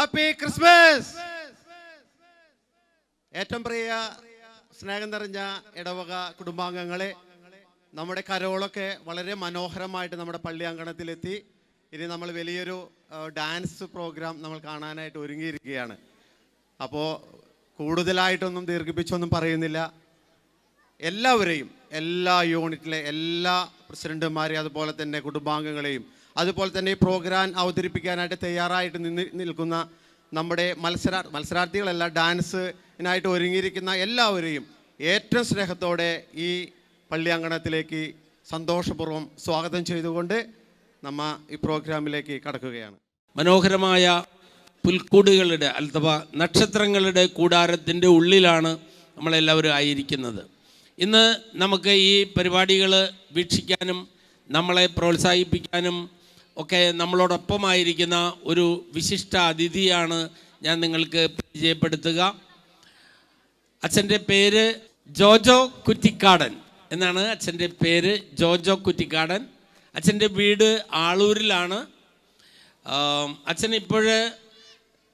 Happy Christmas ഏറ്റവും പ്രിയ സ്നേഹം നിറഞ്ഞ ഇടവക കുടുംബാംഗങ്ങളെ നമ്മുടെ കരോളൊക്കെ വളരെ മനോഹരമായിട്ട് നമ്മുടെ പള്ളി അങ്കണത്തിലെത്തി. ഇനി നമ്മൾ വലിയൊരു ഡാൻസ് പ്രോഗ്രാം നമ്മൾ കാണാനായിട്ട് ഒരുങ്ങിയിരിക്കുകയാണ്. അപ്പോൾ കൂടുതലായിട്ടൊന്നും ദീർഘിപ്പിച്ചൊന്നും പറയുന്നില്ല. എല്ലാവരെയും എല്ലാ യൂണിറ്റിലെ എല്ലാ പ്രസിഡന്റുമാരെയും അതുപോലെ തന്നെ കുടുംബാംഗങ്ങളെയും അതുപോലെ തന്നെ ഈ പ്രോഗ്രാം അവതരിപ്പിക്കാനായിട്ട് തയ്യാറായിട്ട് നിന്ന് നിൽക്കുന്ന നമ്മുടെ മത്സരാ മത്സരാർത്ഥികളല്ല ഡാൻസിനായിട്ട് ഒരുങ്ങിയിരിക്കുന്ന എല്ലാവരെയും ഏറ്റവും സ്നേഹത്തോടെ ഈ പള്ളി അങ്കണത്തിലേക്ക് സന്തോഷപൂർവം സ്വാഗതം ചെയ്തുകൊണ്ട് നമ്മ ഈ പ്രോഗ്രാമിലേക്ക് കടക്കുകയാണ്. മനോഹരമായ പുൽക്കൂടുകളുടെ അഥവാ നക്ഷത്രങ്ങളുടെ കൂടാരത്തിന്റെ ഉള്ളിലാണ് നമ്മളെല്ലാവരും ആയിരിക്കുന്നത്. ഇന്ന് നമുക്ക് ഈ പരിപാടികൾ വീക്ഷിക്കാനും നമ്മളെ പ്രോത്സാഹിപ്പിക്കാനും ഒക്കെ നമ്മളോടൊപ്പമായിരിക്കുന്ന ഒരു വിശിഷ്ട അതിഥിയാണ് ഞാൻ നിങ്ങൾക്ക് പരിചയപ്പെടുത്തുക. അച്ഛന്റെ പേര് ജോജോ കുറ്റിക്കാടൻ എന്നാണ് അച്ഛന്റെ പേര് ജോജോ കുറ്റിക്കാടൻ. അച്ഛന്റെ വീട് ആളൂരിലാണ്. അച്ഛൻ ഇപ്പോഴ്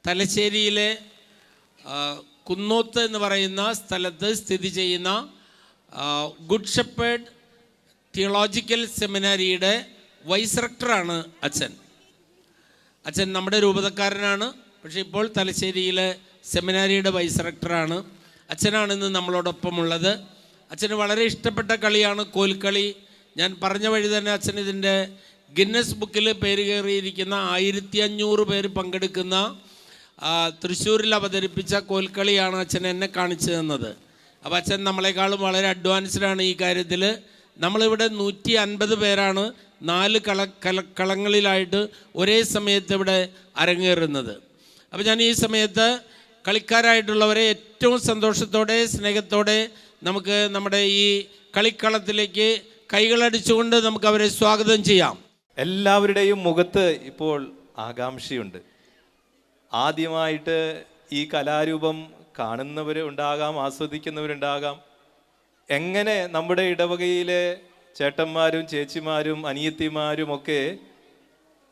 തലശ്ശേരിയിലെ കുന്നോത്ത് എന്ന് പറയുന്ന സ്ഥലത്ത് സ്ഥിതി ചെയ്യുന്ന ഗുഡ് ഷെപ്പേഡ് തിയോളജിക്കൽ സെമിനാരിയുടെ വൈസ് റെക്ടറാണ് അച്ഛൻ. അച്ഛൻ നമ്മുടെ രൂപതക്കാരനാണ് പക്ഷേ ഇപ്പോൾ തലശ്ശേരിയിലെ സെമിനാരിയുടെ വൈസ് റെക്ടറാണ് അച്ഛനാണ് ഇന്ന് നമ്മളോടൊപ്പമുള്ളത്. അച്ഛന് വളരെ ഇഷ്ടപ്പെട്ട കളിയാണ് കോൽക്കളി. ഞാൻ പറഞ്ഞ വഴി തന്നെ അച്ഛൻ ഇതിന്റെ ഗിന്നസ് ബുക്കിൽ പേര് കയറിയിരിക്കുന്ന ആയിരത്തി അഞ്ഞൂറ് പേര് പങ്കെടുക്കുന്ന തൃശ്ശൂരിൽ അവതരിപ്പിച്ച കോൽക്കളിയാണ് അച്ഛൻ എന്നെ കാണിച്ചു തന്നത്. അപ്പോൾ അച്ഛൻ നമ്മളെക്കാളും വളരെ അഡ്വാൻസ്ഡാണ് ഈ കാര്യത്തിൽ നമ്മളിവിടെ നൂറ്റി അൻപത് പേരാണ് നാല് കള കല കളങ്ങളിലായിട്ട് ഒരേ സമയത്ത് ഇവിടെ അരങ്ങേറുന്നത്. അപ്പോൾ ഞാൻ ഈ സമയത്ത് കളിക്കാരായിട്ടുള്ളവരെ ഏറ്റവും സന്തോഷത്തോടെ സ്നേഹത്തോടെ നമുക്ക് നമ്മുടെ ഈ കളിക്കളത്തിലേക്ക് കൈകളടിച്ചുകൊണ്ട് നമുക്ക് അവരെ സ്വാഗതം ചെയ്യാം. എല്ലാവരുടെയും മുഖത്ത് ഇപ്പോൾ ആകാംക്ഷയുണ്ട്. ആദ്യമായിട്ട് ഈ കലാരൂപം കാണുന്നവർ ഉണ്ടാകാം ആസ്വദിക്കുന്നവരുണ്ടാകാം. എങ്ങനെ നമ്മുടെ ഇടവകയിലെ ചേട്ടന്മാരും ചേച്ചിമാരും അനിയത്തിമാരും ഒക്കെ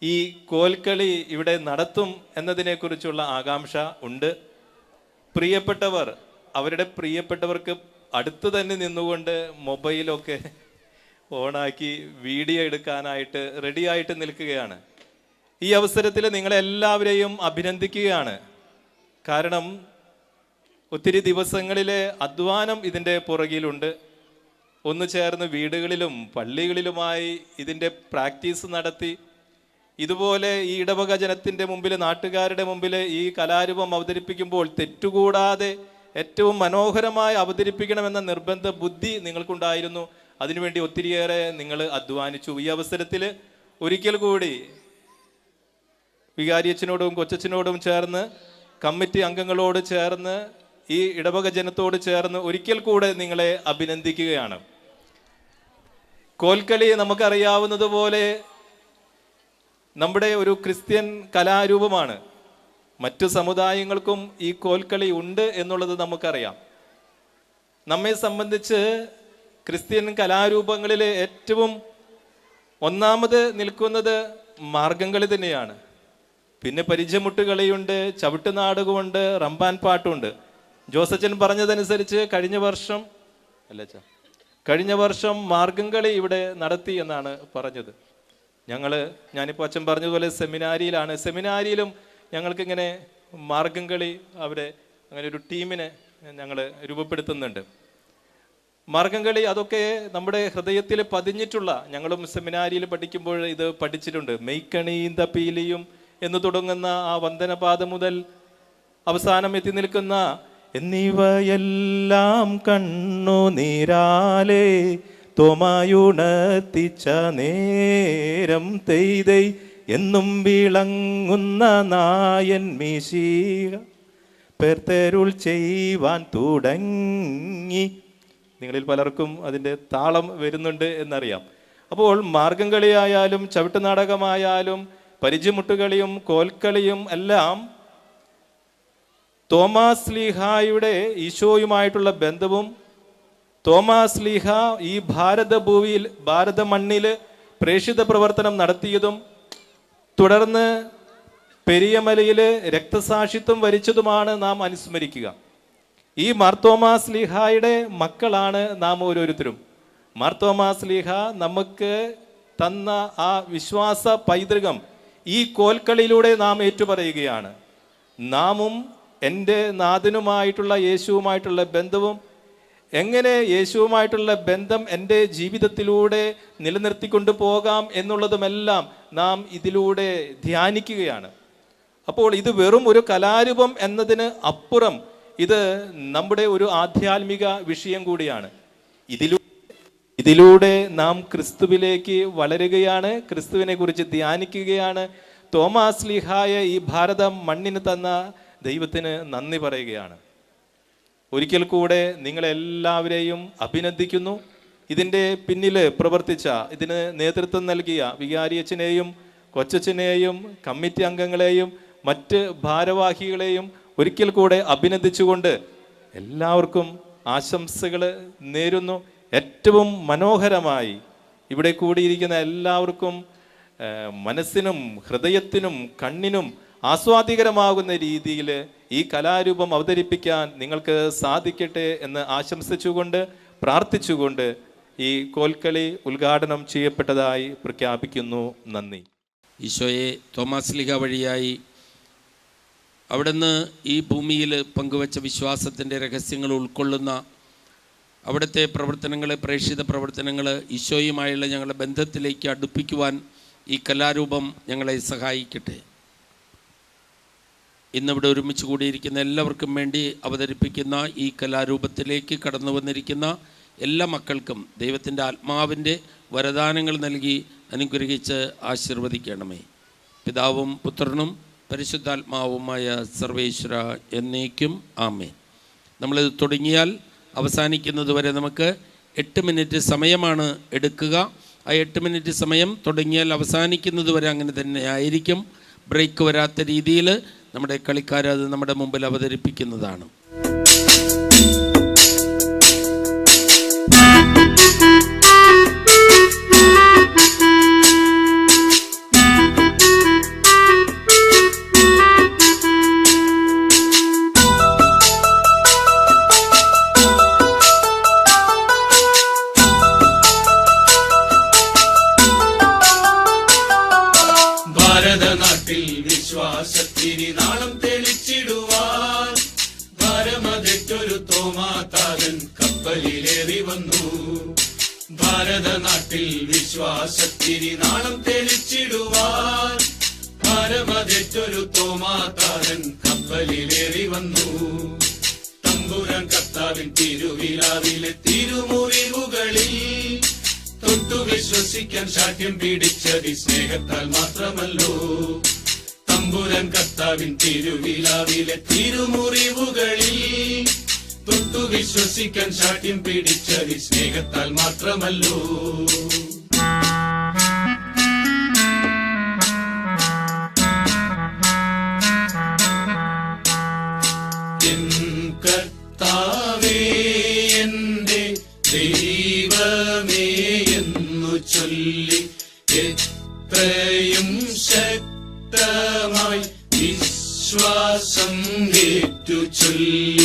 ഈ കോൽക്കളി ഇവിടെ നടത്തും എന്നതിനെക്കുറിച്ചുള്ള ആകാംക്ഷ ഉണ്ട്. പ്രിയപ്പെട്ടവർ അവരുടെ പ്രിയപ്പെട്ടവർക്ക് അടുത്ത് തന്നെ നിന്നുകൊണ്ട് മൊബൈലൊക്കെ ഓണാക്കി വീഡിയോ എടുക്കാനായിട്ട് റെഡിയായിട്ട് നിൽക്കുകയാണ്. ഈ അവസരത്തിൽ നിങ്ങളെല്ലാവരെയും അഭിനന്ദിക്കുകയാണ്. കാരണം ഒത്തിരി ദിവസങ്ങളിലെ അധ്വാനം ഇതിന്റെ പുറകിലുണ്ട്. ഒന്ന് ചേർന്ന് വീടുകളിലും പള്ളികളിലുമായി ഇതിന്റെ പ്രാക്ടീസ് നടത്തി. ഇതുപോലെ ഈ ഇടവക ജനത്തിന്റെ മുമ്പിൽ നാട്ടുകാരുടെ മുമ്പിൽ ഈ കലാരൂപം അവതരിപ്പിക്കുമ്പോൾ തെറ്റുകൂടാതെ ഏറ്റവും മനോഹരമായി അവതരിപ്പിക്കണമെന്ന നിർബന്ധ ബുദ്ധി നിങ്ങൾക്കുണ്ടായിരുന്നു. അതിനുവേണ്ടി ഒത്തിരിയേറെ നിങ്ങൾ അധ്വാനിച്ചു. ഈ അവസരത്തിൽ ഒരിക്കൽ കൂടി വികാരിയച്ഛനോടും കൊച്ചച്ഛനോടും ചേർന്ന് കമ്മിറ്റി അംഗങ്ങളോട് ചേർന്ന് ഈ ഇടവക ജനത്തോട് ചേർന്ന് ഒരിക്കൽ കൂടെ നിങ്ങളെ അഭിനന്ദിക്കുകയാണ്. കോൽക്കളി നമുക്കറിയാവുന്നത് പോലെ നമ്മുടെ ഒരു ക്രിസ്ത്യൻ കലാരൂപമാണ്. മറ്റു സമുദായങ്ങൾക്കും ഈ കോൽക്കളി ഉണ്ട് എന്നുള്ളത് നമുക്കറിയാം. നമ്മെ സംബന്ധിച്ച് ക്രിസ്ത്യൻ കലാരൂപങ്ങളിൽ ഏറ്റവും ഒന്നാമത് നിൽക്കുന്നത് മാർഗംകളി തന്നെയാണ്. പിന്നെ പരിചയമുട്ടുകളിയുണ്ട് ചവിട്ടുനാടകമുണ്ട് റമ്പാൻ പാട്ടുണ്ട്. ജോസച്ചൻ പറഞ്ഞതനുസരിച്ച് കഴിഞ്ഞ വർഷം അല്ല കഴിഞ്ഞ വർഷം മാർഗംകളി ഇവിടെ നടത്തി എന്നാണ് പറഞ്ഞത്. ഞങ്ങൾ ഞാനിപ്പോൾ അച്ഛൻ പറഞ്ഞതുപോലെ സെമിനാരിയിലാണ്. സെമിനാരിയിലും ഞങ്ങൾക്കിങ്ങനെ മാർഗംകളി അവിടെ അങ്ങനെ ഒരു ടീമിനെ ഞങ്ങൾ രൂപപ്പെടുത്തുന്നുണ്ട്. മാർഗംകളി അതൊക്കെ നമ്മുടെ ഹൃദയത്തിൽ പതിഞ്ഞിട്ടുള്ള ഞങ്ങളും സെമിനാരിയിൽ പഠിക്കുമ്പോൾ ഇത് പഠിച്ചിട്ടുണ്ട്. മെയ്ക്കണീന്ത പീലിയും എന്ന് തുടങ്ങുന്ന ആ വന്ദനപാദം മുതൽ അവസാനം എത്തി നിൽക്കുന്ന എന്നിവയെല്ലാം കണ്ണു നീരാലേ തോമായുണർത്തിച്ച നേരം തെയ്തൈ എന്നും വിളങ്ങുന്ന നായൻ മീശീക പെർത്തരുൾ ചെയ്യുവാൻ തുടങ്ങി. നിങ്ങളിൽ പലർക്കും അതിന്റെ താളം വരുന്നുണ്ട് എന്നറിയാം. അപ്പോൾ മാർഗം കളിയായാലും ചവിട്ടുനാടകമായാലും പരിചയമുട്ടുകളിയും കോൽക്കളിയും എല്ലാം തോമാസ് ലീഹായുടെ ഈശോയുമായിട്ടുള്ള ബന്ധവും തോമാസ് ലീഹ ഈ ഭാരത ഭൂമിയിൽ ഭാരത മണ്ണിൽ പ്രേക്ഷിത പ്രവർത്തനം നടത്തിയതും തുടർന്ന് പെരിയമലയിൽ രക്തസാക്ഷിത്വം വരിച്ചതുമാണ് നാം അനുസ്മരിക്കുക. ഈ മാർത്തോമാസ് ലീഹായുടെ മക്കളാണ് നാം ഓരോരുത്തരും. മാർത്തോമാസ് ലീഹ നമുക്ക് തന്ന ആ വിശ്വാസ പൈതൃകം ഈ കോൽക്കളിയിലൂടെ നാം ഏറ്റുപറയുകയാണ്. നാമും എന്റെ നാഥനുമായിട്ടുള്ള യേശുവുമായിട്ടുള്ള ബന്ധവും എങ്ങനെ യേശുവുമായിട്ടുള്ള ബന്ധം എന്റെ ജീവിതത്തിലൂടെ നിലനിർത്തിക്കൊണ്ട് പോകാം എന്നുള്ളതുമെല്ലാം നാം ഇതിലൂടെ ധ്യാനിക്കുകയാണ്. അപ്പോൾ ഇത് വെറും ഒരു കലാരൂപം എന്നതിന് അപ്പുറം ഇത് നമ്മുടെ ഒരു ആധ്യാത്മിക വിഷയം കൂടിയാണ്. ഇതിലൂടെ ഇതിലൂടെ നാം ക്രിസ്തുവിലേക്ക് വളരുകയാണ് ക്രിസ്തുവിനെ കുറിച്ച് ധ്യാനിക്കുകയാണ്. തോമാസ് ലിഹായ ഈ ഭാരതം മണ്ണിന് തന്ന ദൈവത്തിന് നന്ദി പറയുകയാണ്. ഒരിക്കൽ കൂടെ നിങ്ങളെല്ലാവരെയും അഭിനന്ദിക്കുന്നു. ഇതിന്റെ പിന്നിൽ പ്രവർത്തിച്ച ഇതിന് നേതൃത്വം നൽകിയ വികാരിയച്ഛനെയും കൊച്ചച്ഛനെയും കമ്മിറ്റി അംഗങ്ങളെയും മറ്റ് ഭാരവാഹികളെയും ഒരിക്കൽ കൂടെ അഭിനന്ദിച്ചുകൊണ്ട് എല്ലാവർക്കും ആശംസകൾ നേരുന്നു. ഏറ്റവും മനോഹരമായി ഇവിടെ കൂടിയിരിക്കുന്ന എല്ലാവർക്കും മനസ്സിനും ഹൃദയത്തിനും കണ്ണിനും ആസ്വാദികരമാകുന്ന രീതിയിൽ ഈ കലാരൂപം അവതരിപ്പിക്കാൻ നിങ്ങൾക്ക് സാധിക്കട്ടെ എന്ന് ആശംസിച്ചുകൊണ്ട് പ്രാർത്ഥിച്ചുകൊണ്ട് ഈ കോൽക്കളി ഉദ്ഘാടനം ചെയ്യപ്പെട്ടതായി പ്രഖ്യാപിക്കുന്നു. നന്ദി. ഈശോയെ തോമാസ് ലിഹ വഴിയായി അവിടുന്ന് ഈ ഭൂമിയിൽ പങ്കുവച്ച വിശ്വാസത്തിന്റെ രഹസ്യങ്ങൾ ഉൾക്കൊള്ളുന്ന അവിടുത്തെ പ്രവർത്തനങ്ങൾ പ്രേക്ഷിത പ്രവർത്തനങ്ങൾ ഈശോയുമായുള്ള ഞങ്ങളുടെ ബന്ധത്തിലേക്ക് അടുപ്പിക്കുവാൻ ഈ കലാരൂപം ഞങ്ങളെ സഹായിക്കട്ടെ. ഇന്നിവിടെ ഒരുമിച്ച് കൂടിയിരിക്കുന്ന എല്ലാവർക്കും വേണ്ടി അവതരിപ്പിക്കുന്ന ഈ കലാരൂപത്തിലേക്ക് കടന്നു വന്നിരിക്കുന്ന എല്ലാ മക്കൾക്കും ദൈവത്തിന്റെ ആത്മാവിന്റെ വരദാനങ്ങൾ നൽകി അനുഗ്രഹിച്ച് ആശീർവദിക്കണമേ. പിതാവും പുത്രനും പരിശുദ്ധാത്മാവുമായ സർവേശ്വര എന്നേക്കും ആമേ നമ്മളിത് തുടങ്ങിയാൽ അവസാനിക്കുന്നത് വരെ നമുക്ക് എട്ട് മിനിറ്റ് സമയമാണ് എടുക്കുക. ആ എട്ട് മിനിറ്റ് സമയം തുടങ്ങിയാൽ അവസാനിക്കുന്നത് വരെ അങ്ങനെ തന്നെ ആയിരിക്കും. ബ്രേക്ക് വരാത്ത രീതിയിൽ നമ്മുടെ കളിക്കാരത് നമ്മുടെ മുമ്പിൽ അവതരിപ്പിക്കുന്നതാണ്. വിശ്വാസത്തിരി നാളം തെളിച്ചിടുവാൻ. ഭാരമതെറ്റൊരു തോമാതാരൻ കപ്പലിലേറി വന്നു. ഭാരതനാട്ടിൽ വിശ്വാസത്തിരി നാളം തെളിച്ചിടുവാൻ. ഭാരമതെറ്റൊരു തോമാതാരൻ കപ്പലിലേറി വന്നു. തമ്പുരൻ കർത്താവിൻ തിരുവിലാവിലെ തിരുമുറിവുകളിൽ തൊട്ടു വിശ്വസിക്കാൻ ശാഠ്യം പീഡിച്ചതി സ്നേഹത്താൽ മാത്രമല്ലോ. തമ്പുരാൻ കർത്താവിൻ തിരുവിലാവിലെ തിരുമുറിവുകളിൽ തൊട്ടു വിശ്വസിക്കാൻ ശാഠ്യം പിടിച്ചതി സ്നേഹത്താൽ മാത്രമല്ലോ. കർത്താവേ ദൈവമേ എന്നു ചൊല്ലി എത്രയും ശക്തമായി വിശ്വാസം ഏറ്റു ചൊല്ലി.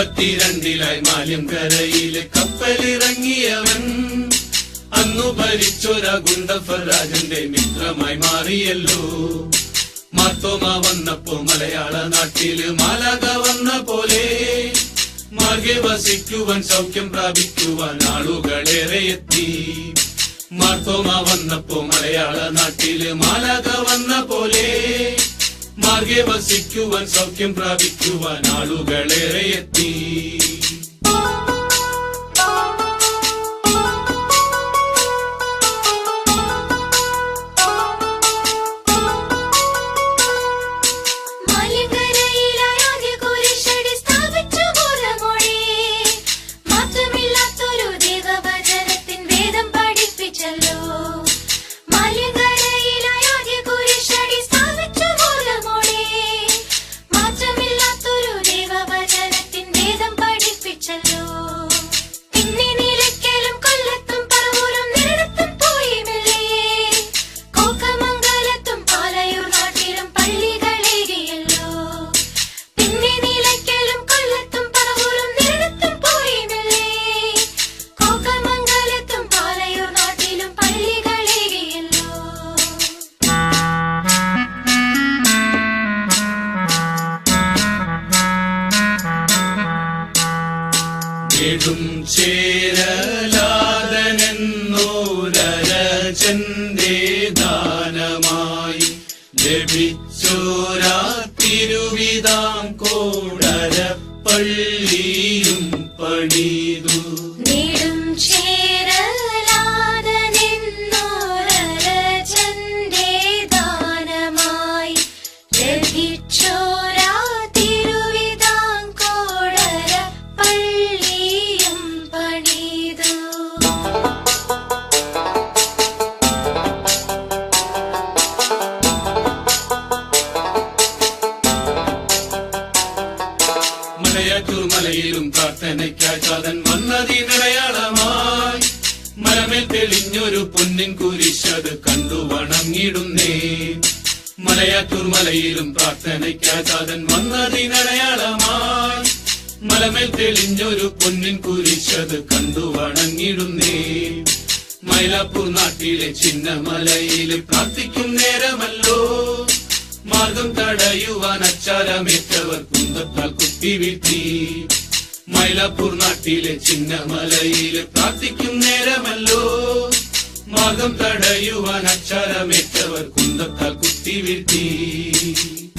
അമ്പത്തിരണ്ടിലായി മാല്യങ്കരയിൽ കപ്പലിറങ്ങിയവൻ. അന്നു ഭരിച്ചൊര ഗുണ്ടഫരാജന്റെ മിത്രമായി മാറിയല്ലോ. മാത്തോമ വന്നപ്പോ മലയാള നാട്ടിൽ മാലാക വന്ന പോലെ. മാർഗെ വസിക്കുവാൻ സൗഖ്യം പ്രാപിക്കുവാൻ ആളുകളേറെ എത്തി. മാർത്തോമ വന്നപ്പോ മലയാള നാട്ടിൽ മാലാക വന്ന പോലെ. മാർഗെ വസിക്കുവാൻ സൗഖ്യം പ്രാപിക്കുവാൻ ആളുകളേറെ എത്തി. ചിന്നമലയിൽ പ്രാർത്ഥിക്കും നേരമല്ലോ. മാർഗം തടയുവാൻ അക്ഷരമേറ്റവർ കുന്തത്താൽ കുത്തിവീഴ്ത്തി മലയാറ്റൂർ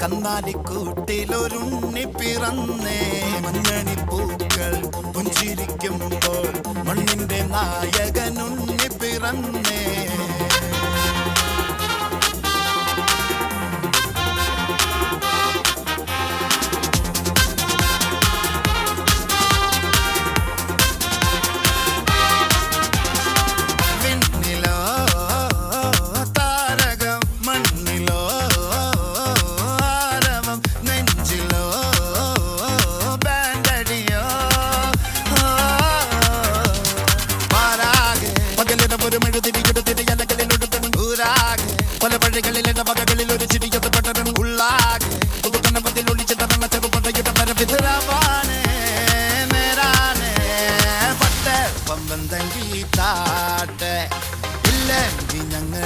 കന്നാലിക്കൂട്ടിലൊരുണ്ണി പിറന്നേ മഞ്ഞണി പൂക്കൾ പുഞ്ചിരിക്കുമ്പോൾ മണ്ണിന്റെ നായകനുണ്ണി പിറന്നേ ഞങ്ങൾ